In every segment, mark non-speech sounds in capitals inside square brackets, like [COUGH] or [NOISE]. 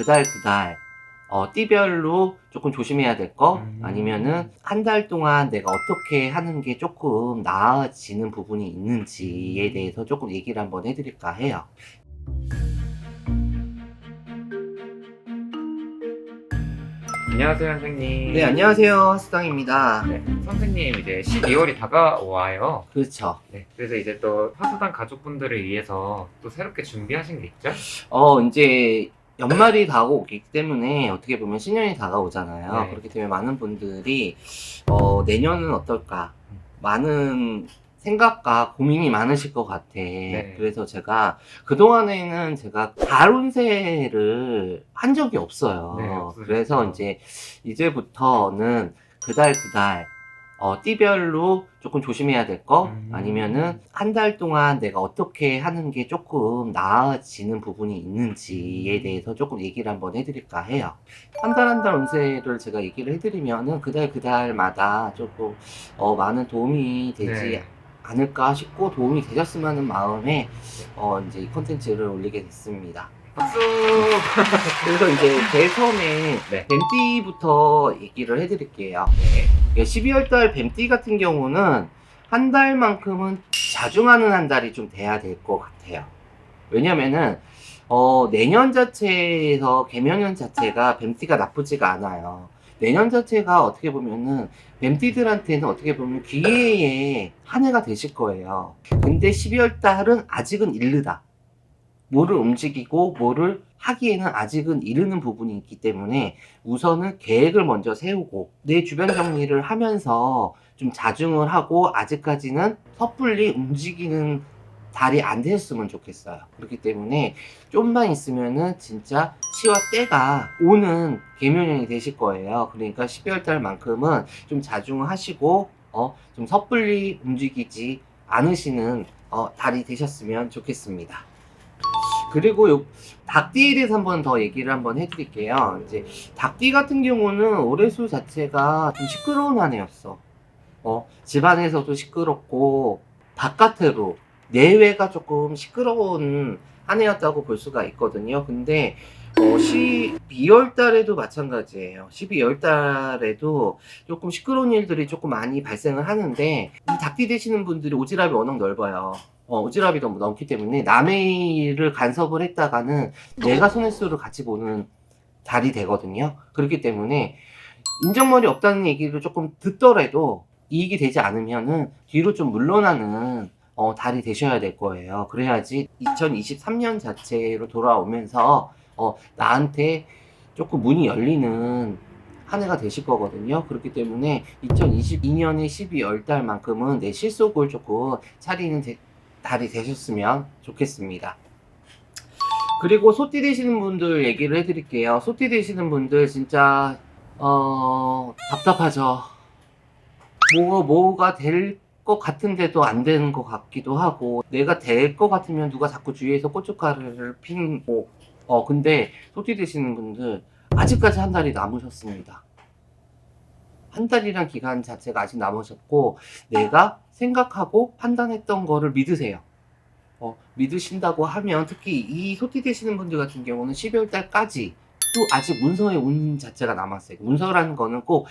그달 그달 어, 띠별로 조금 조심해야 될 거 음. 아니면은 한 달 동안 내가 어떻게 하는 게 조금 나아지는 부분이 있는지에 대해서 조금 얘기를 한번 해드릴까 해요. 안녕하세요, 선생님. 네, 안녕하세요. 수당입니다. 네, 선생님 이제 12월이 다가와요. 그렇죠. 네, 그래서 이제 또 화수단 가족분들을 위해서 또 새롭게 준비하신 게 있죠? 어, 이제 연말이 다가오기 때문에 어떻게 보면 신년이 다가오잖아요. 네. 그렇기 때문에 많은 분들이 어, 내년은 어떨까? 많은 생각과 고민이 많으실 것 같아. 네. 그래서 제가 그동안에는 제가 달운세를 한 적이 없어요. 네. 그래서 이제 이제부터는 그달 그달 어, 띠별로 조금 조심해야 될 거 음. 아니면은 한 달 동안 내가 어떻게 하는 게 조금 나아지는 부분이 있는지에 음. 대해서 조금 얘기를 한번 해드릴까 해요. 한 달 한 달 운세를 제가 얘기를 해드리면은 그달 그달마다 조금 어, 많은 도움이 되지 네. 않을까 싶고 도움이 되셨으면 하는 마음에 어, 이제 이 컨텐츠를 올리게 됐습니다. 박수! [LAUGHS] 그래서 이제 제일 처음에 네. 뱀띠부터 얘기를 해드릴게요. 12월달 뱀띠 같은 경우는 한 달만큼은 자중하는 한 달이 좀 돼야 될 것 같아요. 왜냐면은 어, 내년 자체에서 개면년 자체가 뱀띠가 나쁘지가 않아요. 내년 자체가 어떻게 보면은 뱀띠들한테는 어떻게 보면 기회의 한 해가 되실 거예요. 근데 12월 달은 아직은 이르다. 뭐를 움직이고 뭐를 하기에는 아직은 이르는 부분이 있기 때문에 우선은 계획을 먼저 세우고 내 주변 정리를 하면서 좀 자중을 하고 아직까지는 섣불리 움직이는 달이 안 되셨으면 좋겠어요. 그렇기 때문에 좀만 있으면은 진짜 시와 때가 오는 개묘년이 되실 거예요. 그러니까 12월 달만큼은 좀 자중하시고 어, 좀 섣불리 움직이지 않으시는 어, 달이 되셨으면 좋겠습니다. 그리고 요 닭띠에 대해서 한번 더 얘기를 한번 해드릴게요. 이제 닭띠 같은 경우는 올해 수 자체가 좀 시끄러운 한 해였어. 어, 집안에서도 시끄럽고 바깥으로 내외가 조금 시끄러운 한 해였다고 볼 수가 있거든요. 근데 어, 12월 달에도 마찬가지예요. 12월 달에도 조금 시끄러운 일들이 조금 많이 발생을 하는데 이 닭띠 되시는 분들이 오지랖이 워낙 넓어요. 어, 오지랖이 너무 넓기 때문에 남의 일을 간섭을 했다가는 내가 손해수를 같이 보는 달이 되거든요. 그렇기 때문에 인정머리 없다는 얘기를 조금 듣더라도 이익이 되지 않으면은 뒤로 좀 물러나는 어, 달이 되셔야 될 거예요. 그래야지 2023년 자체로 돌아오면서 어, 나한테 조금 문이 열리는 한 해가 되실 거거든요. 그렇기 때문에 2022년의 12월 달만큼은 내 실속을 조금 차리는 데- 달이 되셨으면 좋겠습니다. 그리고 소띠 되시는 분들 얘기를 해드릴게요. 소띠 되시는 분들 진짜 어 답답하죠. 뭐 뭐가 될 것 같은데도 안 되는 것 같기도 하고 내가 될 것 같으면 누가 자꾸 주위에서 고춧가루를 피고 어 근데 소띠 되시는 분들 아직까지 한 달이 남으셨습니다. 한 달이란 기간 자체가 아직 남으셨고 내가 생각하고 판단했던 거를 믿으세요. 어, 믿으신다고 하면 특히 이 소띠 되시는 분들 같은 경우는 12월 달까지 또 아직 문서의 운 자체가 남았어요. 문서라는 거는 꼭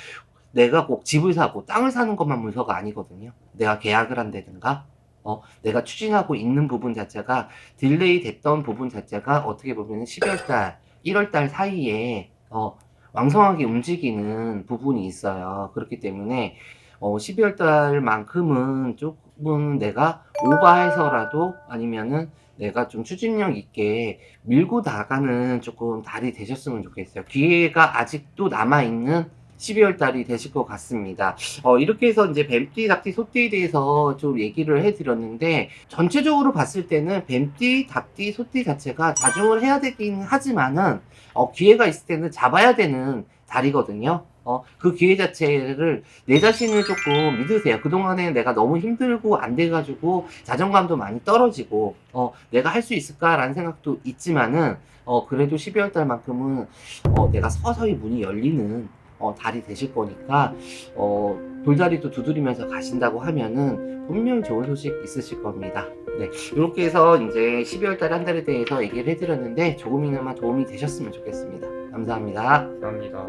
내가 꼭 집을 사고 땅을 사는 것만 문서가 아니거든요. 내가 계약을 한다든가 어, 내가 추진하고 있는 부분 자체가 딜레이 됐던 부분 자체가 어떻게 보면 12월 달, 1월 달 사이에 어, 왕성하게 움직이는 부분이 있어요. 그렇기 때문에 어, 12월 달만큼은 조금 내가 오버해서라도 아니면은 내가 좀 추진력 있게 밀고 나가는 조금 달이 되셨으면 좋겠어요. 기회가 아직도 남아있는 12월 달이 되실 것 같습니다. 어, 이렇게 해서 이제 뱀띠, 닭띠, 소띠에 대해서 좀 얘기를 해드렸는데, 전체적으로 봤을 때는 뱀띠, 닭띠, 소띠 자체가 자중을 해야 되긴 하지만은, 어, 기회가 있을 때는 잡아야 되는 달이거든요. 어, 그 기회 자체를 내 자신을 조금 믿으세요. 그동안에 내가 너무 힘들고 안 돼가지고 자존감도 많이 떨어지고, 어, 내가 할 수 있을까라는 생각도 있지만은, 어, 그래도 12월 달만큼은, 어, 내가 서서히 문이 열리는, 어, 달이 되실 거니까, 어, 돌다리도 두드리면서 가신다고 하면은 분명히 좋은 소식 있으실 겁니다. 네, 이렇게 해서 이제 12월 달 한 달에 대해서 얘기를 해드렸는데 조금이나마 도움이 되셨으면 좋겠습니다. 감사합니다. 감사합니다.